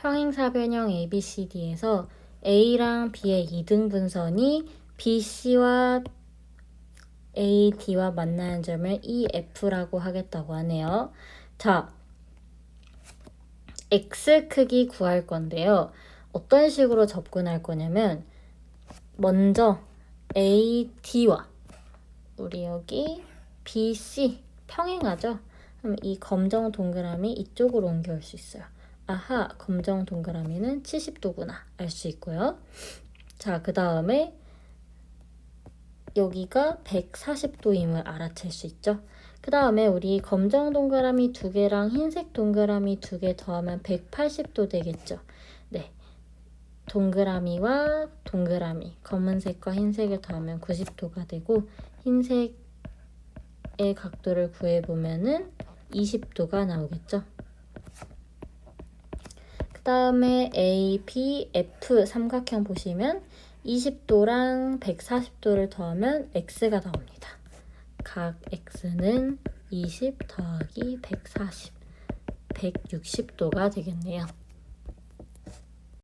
평행사변형 ABCD에서 A랑 B의 이등분선이 BC와 AD와 만나는 점을 EF라고 하겠다고 하네요. 자, X 크기 구할 건데요. 어떤 식으로 접근할 거냐면 먼저 AD와 우리 여기 BC 평행하죠? 그럼 이 검정 동그라미 이쪽으로 옮겨올 수 있어요. 아하, 검정 동그라미는 70도구나 알 수 있고요. 자, 그 다음에 여기가 140도임을 알아챌 수 있죠. 그 다음에 우리 검정 동그라미 두 개랑 흰색 동그라미 두 개 더하면 180도 되겠죠. 네. 동그라미와 동그라미, 검은색과 흰색을 더하면 90도가 되고 흰색의 각도를 구해보면은 20도가 나오겠죠. 그 다음에 A, P, F 삼각형 보시면 20도랑 140도를 더하면 X가 나옵니다. 각 X는 20 더하기 140, 160도가 되겠네요.